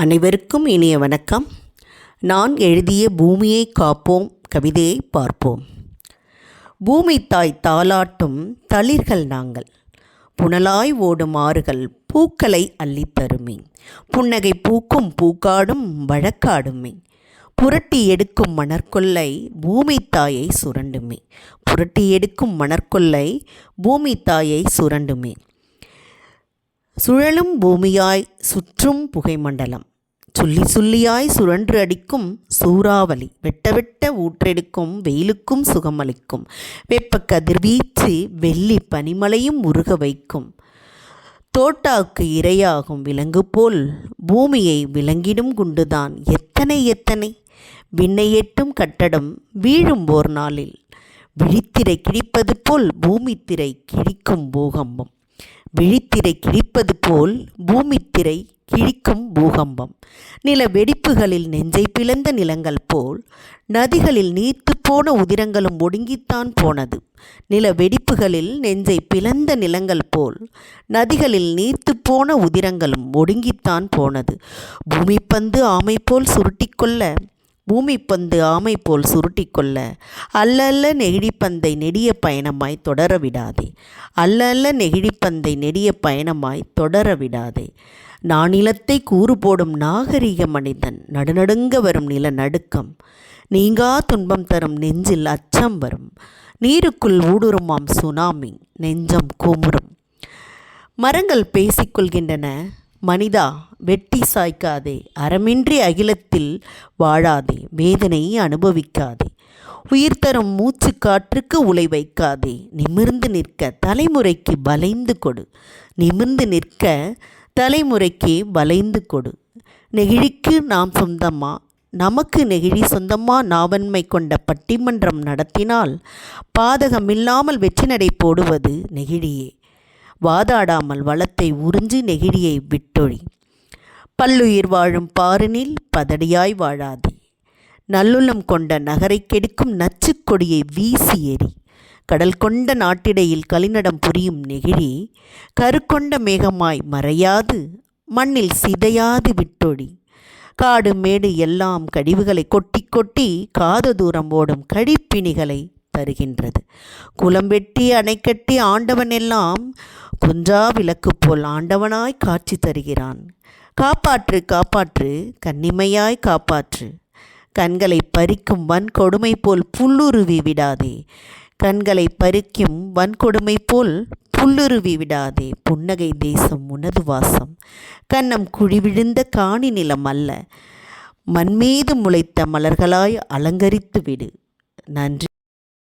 அனைவருக்கும் இனிய வணக்கம். நான் எழுதிய பூமியை காப்போம் கவிதையை பார்ப்போம். பூமி தாய் தாளாட்டும் தளிர்கள் நாங்கள். புனலாய் ஓடும் ஆறுகள் பூக்களை அள்ளித்தருமே புன்னகை பூக்கும் பூக்காடும் வழக்காடுமே. புரட்டி எடுக்கும் மணற்கொல்லை பூமி தாயை சுரண்டுமே. புரட்டி எடுக்கும் மணற்கொல்லை பூமி தாயை சுரண்டுமே. சுழலும் பூமியாய் சுற்றும் புகைமண்டலம். சுள்ளி சுள்ளியாய் சுழன்று அடிக்கும் சூறாவளி. வெட்ட வெட்ட ஊற்றெடுக்கும் வெயிலுக்கும் சுகமளிக்கும். வெப்ப கதிர்வீச்சு வெள்ளி பனிமலையும் உருக வைக்கும். தோட்டாவுக்கு இரையாகும் விலங்கு போல் பூமியை விலங்கிடும் குண்டுதான். எத்தனை எத்தனை? விண்ணை எட்டும் கட்டடம் வீழும் ஓர் நாளில். விழித்திரை கிழிப்பது போல் பூமித்திரை கிழிக்கும் பூகம்பம். விழித்திரை கிழிப்பது போல் பூமித்திரை கிழிக்கும் பூகம்பம். நில வெடிப்புகளில் நெஞ்சை பிளந்த நிலங்கள் போல் நதிகளில் நீர்த்து போன உதிரங்களும் ஒடுங்கித்தான் போனது. நில வெடிப்புகளில் நெஞ்சை பிளந்த நிலங்கள் போல் நதிகளில் நீர்த்து போன உதிரங்களும் ஒடுங்கித்தான் போனது. பூமிப்பந்து ஆமை போல் சுருட்டிக்கொள்ள பூமிப்பந்து ஆமை போல் சுருட்டிக்கொள்ள அல்லல்ல நெகிழிப்பந்தை நெடிய பயணமாய் தொடர விடாதே அல்லல்ல நெகிழிப்பந்தை நெடிய பயணமாய் தொடர விடாதே நானிலத்தை கூறு போடும் நாகரிக மனிதன் நடுநடுங்க வரும் நில நடுக்கம். நீங்கா துன்பம் தரும் நெஞ்சில் அச்சம் வரும். நீருக்குள் ஊடுருமாம் சுனாமி நெஞ்சம் குமுறும். மரங்கள் பேசிக்கொள்கின்றன. மனிதா வெட்டி சாய்க்காதே அறமின்றி அகிலத்தில் வாழாதே வேதனை அனுபவிக்காதே. உயிர் தரும் மூச்சு காற்றுக்கு உலை வைக்காதே நிமிர்ந்து நிற்க தலைமுறைக்கு வளைந்து கொடு. நிமிர்ந்து நிற்க தலைமுறைக்கு வளைந்து கொடு. நெகிழிக்கு நாம் சொந்தமா? நமக்கு நெகிழி சொந்தமா நாவன்மை கொண்ட பட்டிமன்றம் நடத்தினால் பாதகமில்லாமல் வெற்றி நடை போடுவது நெகிழியே. வாதாடாமல் வளத்தை உறிஞ்சி நெகிழியை விட்டொழி. பல்லுயிர் வாழும் பாருனில் பதடியாய் வாழாதே. நல்லுள்ளம் கொண்ட நகரை கெடுக்கும் நச்சுக்கொடியை வீசி எறி. கடல் கொண்ட நாட்டிடையில் கலிநடம் புரியும் நெகிழி கருக்கொண்ட மேகமாய் மறையாது மண்ணில் சிதையாது விட்டொழி. காடு மேடு எல்லாம் கழிவுகளை கொட்டி கொட்டி காத தூரம் ஓடும் கழிப்பிணிகளை தருகின்றது. குளம் வெட்டி அணை கட்டி ஆண்டவன் எல்லாம் குன்றா விளக்கு போல் ஆண்டவனாய் காட்சி தருகிறான். காப்பாற்று காப்பாற்று கன்னிமையாய் காப்பாற்று. கண்களை பறிக்கும் வன்கொடுமை போல் புல்லுருவி விடாதே. கண்களை பறிக்கும் வன்கொடுமை போல் புல்லுருவி விடாதே. புன்னகை தேசம் உனது வாசம். கன்னம் குழிவிழுந்த காணி நிலம் அல்ல. மண்மீது முளைத்த மலர்களாய் அலங்கரித்து விடு நன்றி.